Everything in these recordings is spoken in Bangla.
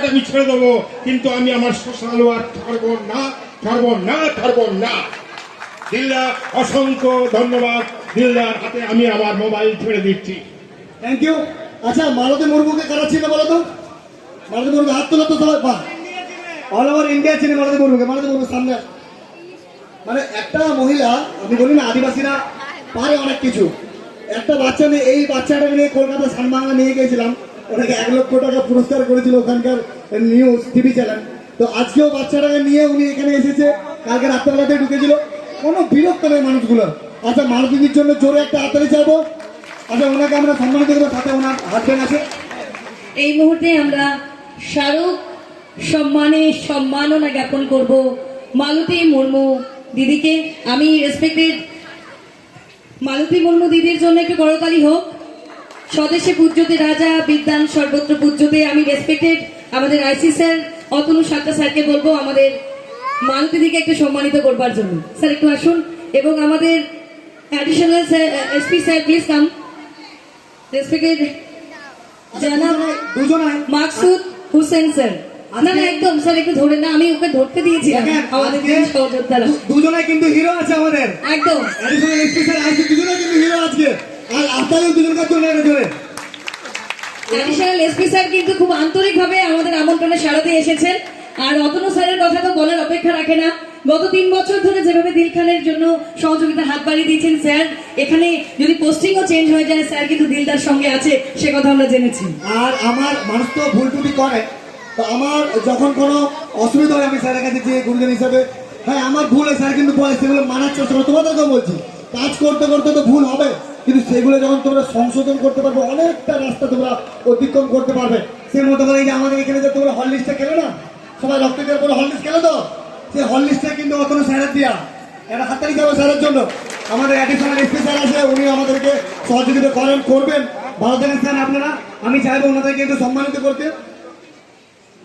টাকাটা আমি ছেড়ে দেবো, কিন্তু আমি আমার সোশ্যাল ওয়ার্ক ছাড়বো না ছাড়বো না ছাড়বো না। দিল্লা, অসংখ্য ধন্যবাদ। দিল্লার হাতে আমি আমার মোবাইল ছেড়ে দিচ্ছি। থ্যাংক ইউ আচ্ছা মালতী মুর্মুকে কারা ছিল বলো তো? মালতী মুর্মু হাত তোলো তো বাহ। অল ওভার ইন্ডিয়া চিনি মালতী মুর্মুকে, মালতী মুর্মু সামনে। মানে একটা মহিলা, আমি বলি না আদিবাসীরা পারে অনেক কিছু। একটা বাচ্চা নিয়ে, এই বাচ্চাটাকে নিয়ে কলকাতা সানবাংলা নিয়ে গিয়েছিলাম। ওনাকে এক লক্ষ টাকা পুরস্কার করেছিল ওখানকার নিউজ টিভি চ্যানেল তো আজকেও বাচ্চাটাকে নিয়ে উনি এখানে এসেছে। কালকে রাত্রেবেলাতে ঢুকেছিল। কোনো বিরক্ত নেই মানুষগুলো। আচ্ছা মালতীদির জন্য জোরে একটা হাতালি চাইব। আচ্ছা ওনাকে আমরা সম্মানিত করব। সাথে ওনার হাজবেন্ড আছে। এই মুহূর্তে আমরা স্মারক সম্মানে সম্মাননা জ্ঞাপন করব মালতী মুর্মু দিদিকে। আমি রেসপেক্টেড মালতী মুর্মু দিদির জন্য একটু করতালি হোক। স্বদেশে পূজ্যতে রাজা বিদ্যান সর্বত্র পূজ্যতে আমি রেসপেক্টেড আমাদের আইসি স্যার অতনু সাতটা স্যারকে বলব আমাদের মালতী দিকে একটু সম্মানিত করবার জন্য। স্যার একটু আসুন। এবং আমাদের additional sir SP sir please come respected জানাব দুজনাই মাকসুদ হুসেন স্যার না না একদম স্যার একটু ধরে না আমি ওকে ধরতে দিয়েছি আমাদের আজকে যিনি সহযোদ্ধারা। দু- কিন্তু হিরো আছে আমাদের। একদম। অ্যাডিশনাল দুজনে কিন্তু হিরো আজকে। আপনাদের দুজনকার জন্য এটা জোরে অ্যাডিশনাল এসপি স্যার কিন্তু খুব আন্তরিকভাবে আমাদের আমন্ত্রণে সাড়া দিয়ে এসেছেন। আর অতনু স্যারের কথা তো বলার অপেক্ষা রাখে না। গত তিন বছর ধরে যেভাবে দিল খানের জন্য সহযোগিতা হাত বাড়িয়ে দিয়েছেন স্যার এখানে যদি পোস্টিংও চেঞ্জ হয়ে যায় স্যার কিন্তু দিলদার সঙ্গে আছে সে কথা আমরা জেনেছি। আর আমার মানুষ তো ভুল টুটি করে। তো আমার যখন কোনো অসুবিধা হয় আমি স্যারের কাছে যে গুরুজন হিসাবে হ্যাঁ আমার ভুল হয় স্যার কিন্তু বলে সেগুলো মানার চেষ্টা করো। তোমাদেরকেও বলছি কাজ করতে করতে তো ভুল হবে। কিন্তু সেগুলো যখন তোমরা সংশোধন করতে পারবে, অনেকটা রাস্তা তোমরা অতিক্রম করতে পারবে। সেই মতো করে যে আমাদের এখানে যে তোমরা হরলিস্টটা খেলো না, সবাই রক্ত দেওয়ার পরে হরলিস্ট খেলো তো? সেই হরলিস্টটা কিন্তু অতটা স্যারের দেওয়া একটা হাততালি যাবে স্যারের জন্য। আমাদের অ্যাডিশনাল এসপি স্যার আছে, উনি আমাদেরকে সহযোগিতা করেন, করবেন। ভালো থাকেন স্যার আপনারা, আমি চাইব ওনাদেরকে একটু সম্মানিত করতে।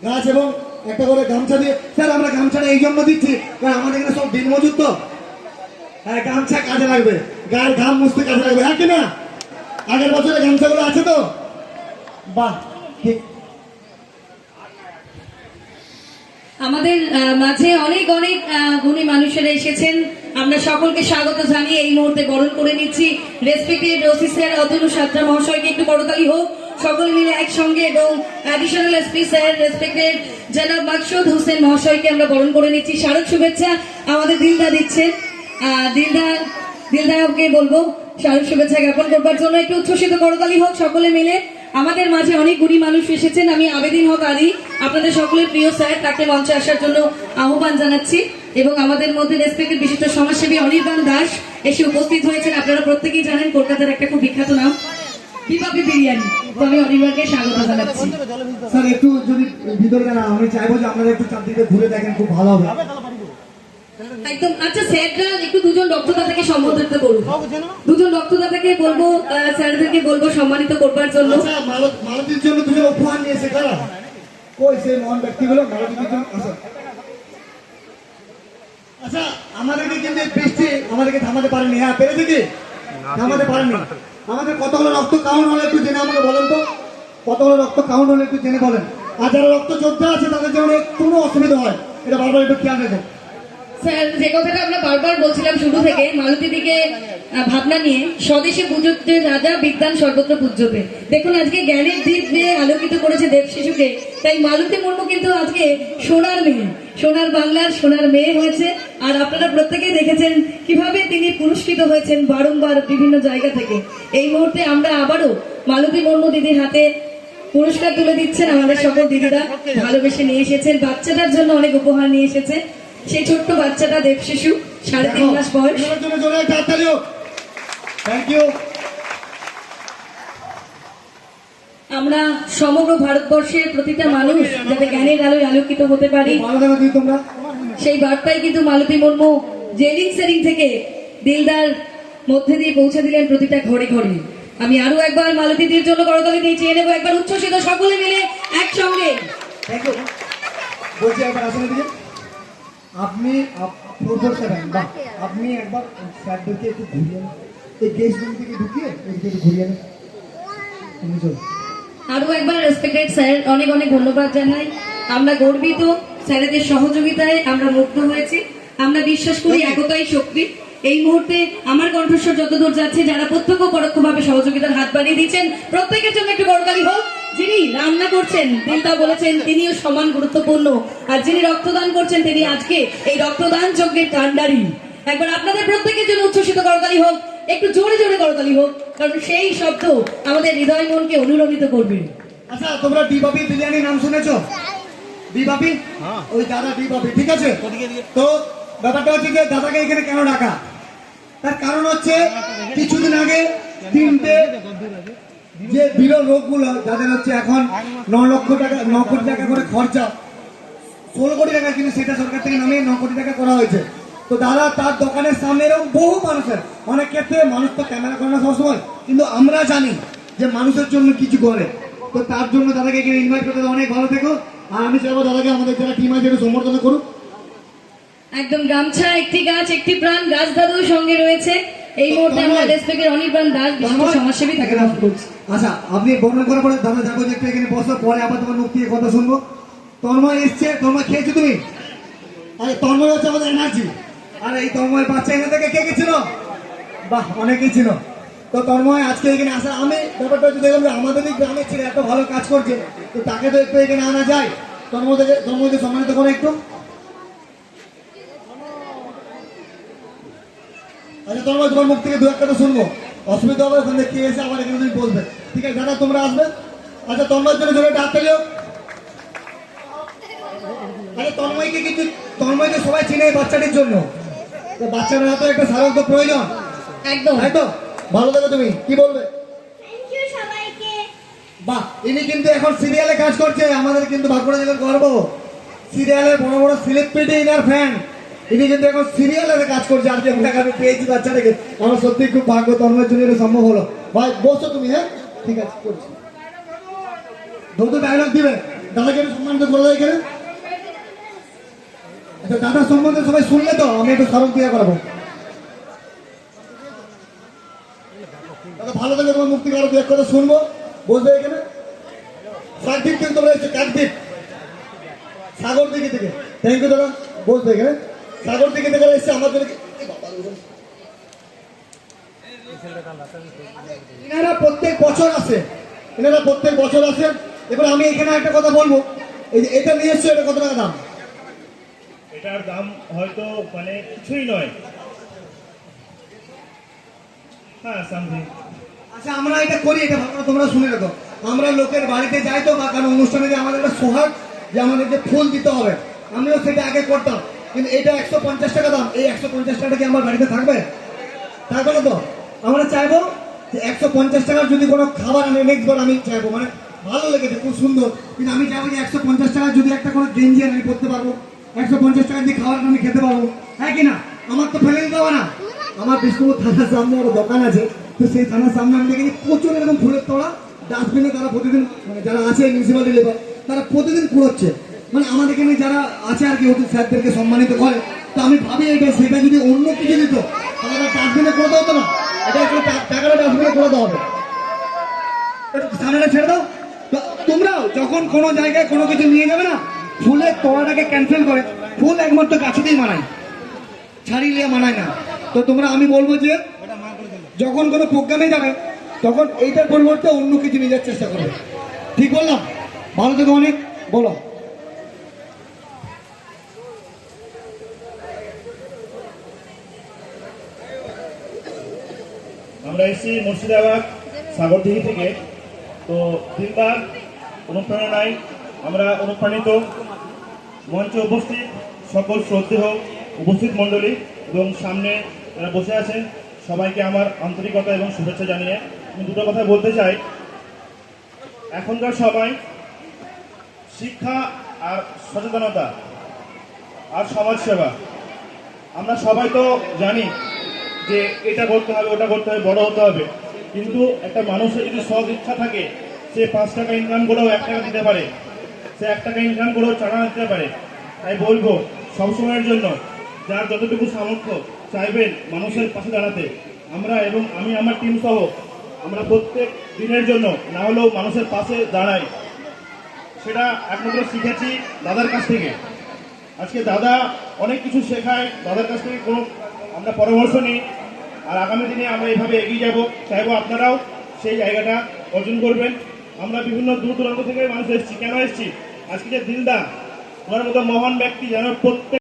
গাছ এবং একটা করে গামছা দিয়ে স্যার, আমরা গামছাটা এই জন্য দিচ্ছি, কারণ আমাদের এখানে সব দিন মজুর তো। হ্যাঁ গামছা কাজে লাগবে। গায়ের ঘাম মুছতে কাজে লাগবে হ্যাঁ কি না আগের বছরে গামছাগুলো আছে তো? বাহ ঠিক আমাদের মাঝে অনেক অনেক গুণী মানুষেরা এসেছেন। আমরা সকলকে স্বাগত জানিয়ে এই মুহূর্তে বরণ করে নিচ্ছি। Respected OC sir Atanu Satra মহাশয়কে একটু করতালি হোক। সকলে মিলে একসঙ্গে এবং অ্যাডিশনাল এসপি স্যার রেসপেক্টেড জনাব মাকসুদ হোসেন মহাশয়কে আমরা বরণ করে নিচ্ছি। স্মারক শুভেচ্ছা আমাদের দিলদা দিচ্ছেন। দিলদা দিলদাকে বলব স্মারক শুভেচ্ছা জ্ঞাপন করবার জন্য একটু উচ্ছ্বসিত করতালি হোক সকলে মিলে। আমাদের মাঝে অনেক গুণী মানুষ এসেছেন, আমি আবেদিন হক আলী, আপনাদের সকলের প্রিয় স্যার, তাকে মঞ্চে আসার জন্য আহ্বান জানাচ্ছি। এবং আমাদের মধ্যে রেসপেক্টেড বিশিষ্ট সমাজসেবী অনির্বাণ দাস এসে উপস্থিত হয়েছেন। আপনারা প্রত্যেকেই জানেন, কলকাতার একটা খুব বিখ্যাত নাম স্বাগত জানাচ্ছি। আমি চাইব যে আপনারা একটু চারদিকে ঘুরে দেখেন, খুব ভালো হবে। একদম আচ্ছা স্যাররা একটু দুজন রক্তদাতাকে সম্বোধিত করুন। দুজন রক্তদাতাকে বলব স্যারদেরকে বলব সম্মানিত করবার জন্য। আচ্ছা মালতীর জন্য দুজন উপহার নিয়েছে কারা? কই সেই মহান ব্যক্তিগুলো? মালতীর জন্য? আচ্ছা। আচ্ছা আমাদেরকে কিন্তু বৃষ্টি আমাদেরকে থামাতে পারেনি। হ্যাঁ পেরেছে কি? থামাতে পারেনি। আমাদের কতগুলো রক্ত? কাউন্ট হলে একটু জেনে আমাকে বলেন তো। কতগুলো রক্ত? কাউন্ট হলে একটু জেনে বলেন। আর যারা রক্ত যোদ্ধা আছে তাদের জন্য কোনো অসুবিধা হয়। এটা বারবার একটু খেয়াল রেখো। স্যার, যে কথাটা আমরা বারবার বলছিলাম শুরু থেকে, মালতী দিকে ভাবনা নিয়ে, স্বদেশে পুজোতে রাজা বিদ্যান সর্বত্র পূজ্যতে দেখুন, আজকে জ্ঞানের দ্বীপ দিয়ে আলোকিত করেছে দেব শিশুকে। তাই মালতী মুর্মু কিন্তু আজকে সোনার মেয়ে। সোনার বাংলার সোনার মেয়ে হয়েছে। আর আপনারা প্রত্যেকেই দেখেছেন কীভাবে তিনি পুরস্কৃত হয়েছেন বারংবার বিভিন্ন জায়গা থেকে। এই মুহূর্তে আমরা আবারও মালতী মুর্মু দিদির হাতে পুরস্কার তুলে দিচ্ছেন আমাদের সকল দিদিরা। ভালোবেসে নিয়ে এসেছেন। বাচ্চাটার জন্য অনেক উপহার নিয়ে এসেছে। সেই ছোট্ট বাচ্চাটা দেব শিশু সাড়ে তিন মাস বয়স। আমরা সমগ্র ভারতবর্ষের প্রতিটা মানুষ যাতে জ্ঞানের আলোয় আলোকিত হতে পারি। সেই বার্তাই কিন্তু মালতী মুর্মু জেরিং সেরিং থেকে দিলদার মধ্যে দিয়ে পৌঁছে দিলেন প্রতিটা ঘরে ঘরে। আমি আরও একবার মালতীদের জন্য করতালি দিয়ে চেয়ে নেব। একবার উচ্ছ্বসিত সকলে মিলে একসঙ্গে। বলছি একবার এদিকে। আপনি আপনি একবার স্যারদেরকে একটু ঘুরিয়ে। এই গেস্ট রুম থেকে ঢুকিয়ে এদিকে একটু ঘুরিয়ে চলুন আরও একবার রেসপেক্টেড স্যার অনেক অনেক ধন্যবাদ জানাই। আমরা গর্বিত স্যারেদের সহযোগিতায় আমরা মুগ্ধ হয়েছি। আমরা বিশ্বাস করি একতাই শক্তি। এই মুহূর্তে আমার কণ্ঠস্বর যতদূর যাচ্ছে যারা প্রত্যক্ষ পরোক্ষভাবে সহযোগিতার হাত বাড়িয়ে দিচ্ছেন প্রত্যেকের জন্য একটু করতালি হোক যিনি রান্না করছেন দিলদা বলেছেন তিনিও সমান গুরুত্বপূর্ণ। আর যিনি রক্তদান করছেন তিনি আজকে এই রক্তদান যজ্ঞের কাণ্ডারি একবার আপনাদের প্রত্যেকের জন্য উচ্ছ্বসিত করতালি হোক একটু জোরে জোরে করতালি হোক কারণ সেই শব্দ আমাদের হৃদয় মনকে অনুরমিত করবে। আচ্ছা তোমরা ডি বাপি বিরিয়ানি নাম শুনেছো? ডিবাপি? ওই দাদা ডিবাপি ঠিক আছে? তো ব্যাপারটা হচ্ছে যে দাদাকে এখানে কেন ডাকা? তার কারণ হচ্ছে কিছুদিন আগে তিনটে যে বিরল রোগগুলো যাদের হচ্ছে এখন ন লক্ষ টাকা, ন কোটি টাকা করে খরচা, ষোলো কোটি টাকা কিন্তু সেটা সরকার থেকে নামিয়ে ন কোটি টাকা করা হয়েছে। তো দাদা, তার দোকানের সামনে এরকম বহু মানুষের, অনেক ক্ষেত্রে মানুষ তো ক্যামেরা করে না সবসময়, কিন্তু আমরা জানি যে মানুষের জন্য কিছু করে। তো তার জন্য দাদাকে এখানে ইনভাইট করতে অনেক ভালো থেকো। আর আমি চাইব দাদাকে আমাদের যারা টিম আছে একটু সমর্থন করুক। একদম, গামছা, একটি গাছ, একটি প্রাণ, গাছ দাদু সঙ্গে রয়েছে। এই মুহূর্তে আমরা রেসপেক্টের অনির্বাণ দাস বিশিষ্ট সমাজসেবী তাকে আচ্ছা আপনি বর্ণনা করার পরে দাদা যাব যে একটু এখানে বসো পরে আবার তোমার মুখ থেকে কথা শুনব। তন্ময় এসছে তন্ময় খেয়েছো তুমি? আরে তন্ময় হচ্ছে আমাদের এনার্জি। আর এই তন্ময় বাচ্চা এখান থেকে কে গেছিল বাহ অনেকেই ছিল। তো তন্ময় আজকে এখানে আসা আমি ব্যাপারটা হচ্ছে দেখলাম যে আমাদের এই গ্রামের ছেলে এত ভালো কাজ করছে তো তাকে তো একটু এখানে আনা যায়। তন্ময় থেকে তন্ময়কে সম্মানিত করে একটু। আচ্ছা তন্ময় তোমার মুখ থেকে দু একটা তো শুনব। অসুবিধা হবে ওখান কে এসে আবার এখানে তুমি বসবে ঠিক আছে দাদা তোমরা আসবে? আচ্ছা তন্ময়ের জন্য জোরে ডাকতে লিও আরে তন্ময়কে কিন্তু তন্ময়কে সবাই চিনে বাচ্চাটির জন্য। তো বাচ্চাটার হাতে একটা সারক তো প্রয়োজন। একদম। তাই তো? ভালো থাকো তুমি কি বলবে? বাহ ইনি কিন্তু এখন সিরিয়ালে কাজ করছে আমাদের কিন্তু বাঁকুড়া জেলার গর্ব। সিরিয়ালের বড় বড় সেলিব্রিটি ইনার ফ্যান কিন্তু এখন কাজ করছে আজকে আমার সত্যি খুব জন্য এটা সম্ভব হলো। ভাই তুমি হ্যাঁ? ঠিক আছে, করছি। দাদাকে আচ্ছা দাদার সম্বন্ধে সবাই শুনলে তো, আমি একটু স্মরণ ক্রিয়া করাবো। দাদা, ভালো থেকে তোমার মুক্তি করো এক কথা শুনব, বসবে এখানে। এসছো কাকদ্বীপ। সাগর দিকে থেকে। থ্যাংক ইউ দাদা, বসবে এখানে। সাগর থেকে এসছে আমার জন্য এনারা প্রত্যেক বছর আসে। এনারা প্রত্যেক বছর আসেন এবার আমি এখানে একটা কথা বলব। এই যে এটা নিয়ে এসছো এটা কত টাকা দাম? এটার দাম হয়তো মানে কিছুই নয়। হ্যাঁ সামথিং। আচ্ছা আমরা এটা করি এটা ভালো তোমরা শুনে রাখো। আমরা লোকের বাড়িতে যাই তো বা কারও অনুষ্ঠানে যে আমাদের একটা সোহাগ যে আমাদের যে ফুল দিতে হবে। আমিও সেটা আগে করতাম। কিন্তু এটা একশো পঞ্চাশ টাকা দাম। এই একশো পঞ্চাশ টাকা কি আমার বাড়িতে থাকবে? থাকবে না তো? আমরা চাইব যে একশো পঞ্চাশ টাকার যদি কোনো খাবার আমি নেক্সট বার আমি চাইব। মানে ভালো লেগেছে, খুব সুন্দর। কিন্তু আমি চাইব যে একশো পঞ্চাশ টাকার যদি একটা কোনো গেঞ্জি আমি করতে পারব। একশো পঞ্চাশ টাকা দিয়ে খাবার আমি খেতে পারব। হ্যাঁ কি না? আমার তো ফেলে দিতে হবে না। আমার বিষ্ণুপুর থানার সামনে একটা দোকান আছে। তো সেই থানার সামনে আমি দেখি প্রচুর এরকম ফুলের তোড়া, ডাস্টবিনে তারা প্রতিদিন মানে যারা আছে মিউনিসিপালিটি লেবার তারা প্রতিদিন কুড়োচ্ছে। মানে আমাদের এখানে যারা আছে আর কি, ওদের স্যারদেরকে সম্মানিত করে তো আমি ভাবি এটা সেটা যদি অন্য কিছু দিত, তাহলে ডাস্টবিনে করে দেওয়া হতো না। এটা একটু টাকাটা ডাস্টবিনে করে দেওয়া হবে। সামনেটা ছেড়ে দাও। তো তোমরাও যখন কোনো জায়গায় কোনো কিছু নিয়ে যাবে না, ফুলের তোড়াটাকে ক্যান্সেল করে। ফুল একমাত্র গাছেতেই মানায়। ছাড়িয়ে মানায় না। তো তোমরা, আমি বলব যে, যখন কোনো প্রোগ্রামে যাবে, তখন এইটার পরিবর্তে অন্য কিছু নিয়ে যাওয়ার চেষ্টা করবে। ঠিক বললাম? ভালো থেকে অনেক। বলো। আমরা এসেছি মুর্শিদাবাদ সাগরদিঘি থেকে। তো দিনদার অনুপ্রেরণায় আমরা অনুপ্রাণিত। মঞ্চে উপস্থিত সকল শ্রদ্ধেয় উপস্থিত মণ্ডলী এবং সামনে যারা বসে আছেন, সবাইকে আমার আন্তরিকতা এবং শুভেচ্ছা জানিয়ে আমি দুটো কথা বলতে চাই। এখনকার সময় শিক্ষা আর সচেতনতা আর সমাজসেবা, আমরা সবাই তো জানি যে এটা করতে হবে, ওটা করতে হবে, বড় হতে হবে। কিন্তু একটা মানুষের যদি সৎ ইচ্ছা থাকে, সে পাঁচ টাকা ইনকাম করেও এক টাকা দিতে পারে। সে এক টাকা ইনকাম করেও চারা দিতে পারে। তাই বলব, সবসময়ের জন্য যার যতটুকু সামর্থ্য চাইবেন মানুষের পাশে দাঁড়াতে। আমরা এবং আমি, আমার টিম সহ আমরা প্রত্যেক দিনের জন্য না হলেও মানুষের পাশে দাঁড়াই। সেটা একমাত্র শিখেছি দাদার কাছ থেকে। আজকে দাদা অনেক কিছু শেখায়, দাদার কাছ থেকে কোনো আমরা পরামর্শ নিই, আর আগামী দিনে আমরা এভাবে এগিয়ে যাব। চাইব আপনারাও সেই জায়গাটা অর্জন করবেন। আমরা বিভিন্ন দূর দূরান্ত থেকে মানুষ এসেছি। কেন এসেছি? আজকে যে দিলদা ওনার মতো মহান ব্যক্তি যেন প্রত্যেক